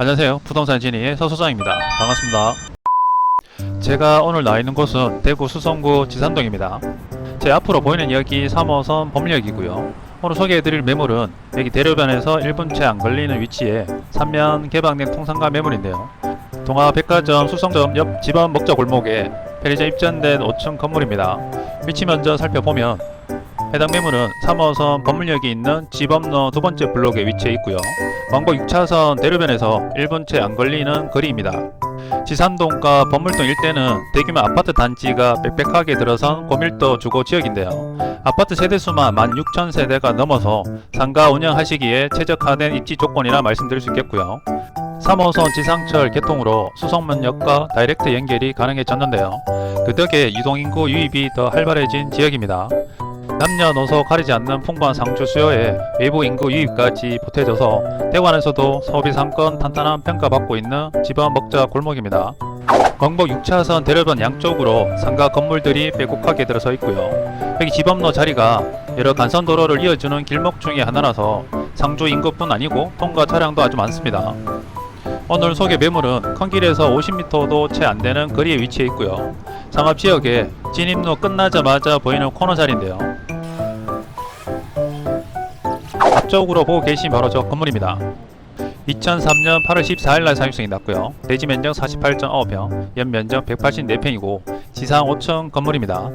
안녕하세요. 부동산 진이의 서소장입니다. 반갑습니다. 제가 오늘 나와 있는 곳은 대구 수성구 지산동입니다. 제 앞으로 보이는 여기 3호선 법률역이고요. 오늘 소개해드릴 매물은 여기 대로변에서 1분 채 안 걸리는 위치에 3면 개방된 통상가 매물인데요. 동아 백화점 수성점 옆 집안 먹자 골목에 편의점 입전된 5층 건물입니다. 위치 먼저 살펴보면 해당 매물은 3호선 법률역이 있는 집업로 두 번째 블록에 위치해 있고요. 왕복 6차선 대로변에서 1분 채 안 걸리는 거리입니다. 지산동과 법물동 일대는 대규모 아파트 단지가 빽빽하게 들어선 고밀도 주거 지역인데요. 아파트 세대수만 16,000세대가 넘어서 상가 운영하시기에 최적화된 입지 조건이라 말씀드릴 수 있겠고요. 3호선 지상철 개통으로 수성문역과 다이렉트 연결이 가능해졌는데요. 그 덕에 유동인구 유입이 더 활발해진 지역입니다. 남녀노소 가리지 않는 풍부한 상주 수요에 외부 인구 유입까지 보태져서 대관에서도 소비 상권 탄탄한 평가받고 있는 집안 먹자 골목입니다. 광복 6차선 대로변 양쪽으로 상가 건물들이 빼곡하게 들어서 있고요. 여기 집업로 자리가 여러 간선 도로를 이어주는 길목 중의 하나라서 상주 인구뿐 아니고 통과 차량도 아주 많습니다. 오늘 소개 매물은 큰 길에서 50m도 채 안 되는 거리에 위치해 있고요. 상업지역에 진입로 끝나자마자 보이는 코너 자리인데요. 앞쪽으로 보고 계신 바로 저 건물입니다. 2003년 8월 14일 날 사용성이 났고요. 대지 면적 48.5평, 연 면적 184평이고 지상 5층 건물입니다.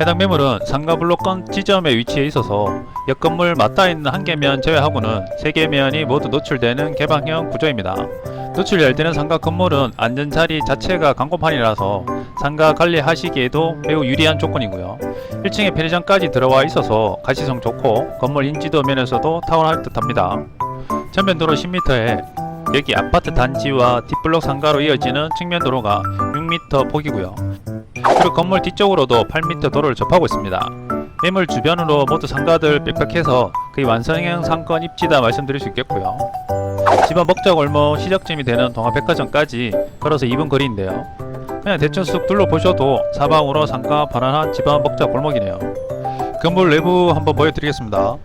해당 매물은 상가 블록권 지점에 위치해 있어서 옆 건물 맞닿아 있는 한 개면 제외하고는 세 개 면이 모두 노출되는 개방형 구조입니다. 노출될 때는 상가 건물은 앉은 자리 자체가 강고판이라서 상가 관리하시기에도 매우 유리한 조건이고요. 1층에 편의점까지 들어와 있어서 가시성 좋고 건물 인지도 면에서도 타원할 듯합니다. 전면도로 10m에 여기 아파트 단지와 뒷블록 상가로 이어지는 측면 도로가 6m 폭이고요. 그리고 건물 뒤쪽으로도 8m 도로를 접하고 있습니다. 매물 주변으로 모두 상가들 빽빽해서 거의 완성형 상권 입지다 말씀드릴 수 있겠고요. 집안 먹자골목 시작점이 되는 동아백화점까지 걸어서 2분 거리인데요. 그냥 대충 쑥 둘러보셔도 사방으로 상가 편안한 집안 먹자 골목이네요. 건물 내부 한번 보여드리겠습니다.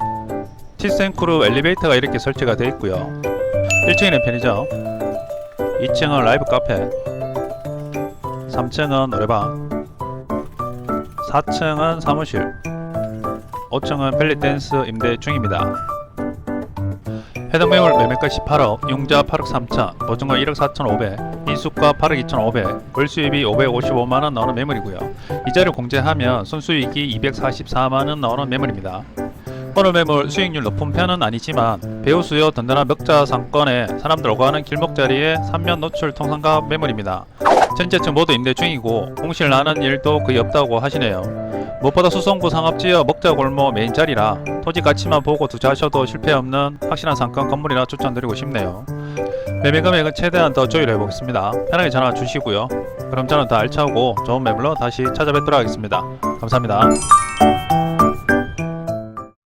티센크루 엘리베이터가 이렇게 설치가 되어 있고요. 1층에는 편의점, 2층은 라이브 카페, 3층은 노래방, 4층은 사무실, 5층은 벨리 댄스 임대 중입니다. 해당 매물 매매가 18억, 융자 8억 3천, 보증금 1억 4천 5백, 인수가 8억 2천 5백, 월수입이 555만원 나오는 매물이고요. 이자를 공제하면 순수익이 244만원 나오는 매물입니다. 오늘 매물 수익률 높은 편은 아니지만 배우 수요 든든한 먹자 상권에 사람들 오가는 길목 자리에 삼면 노출 통상가 매물입니다. 전체층 모두 임대 중이고 공실 나는 일도 거의 없다고 하시네요. 무엇보다 수성구 상업지역 먹자 골목 메인 자리라 토지 가치만 보고 투자하셔도 실패 없는 확실한 상권 건물이라 추천드리고 싶네요. 매매 금액은 최대한 더 조율해 보겠습니다. 편하게 전화 주시고요. 그럼 저는 더 알차고 좋은 매물로 다시 찾아뵙도록 하겠습니다. 감사합니다.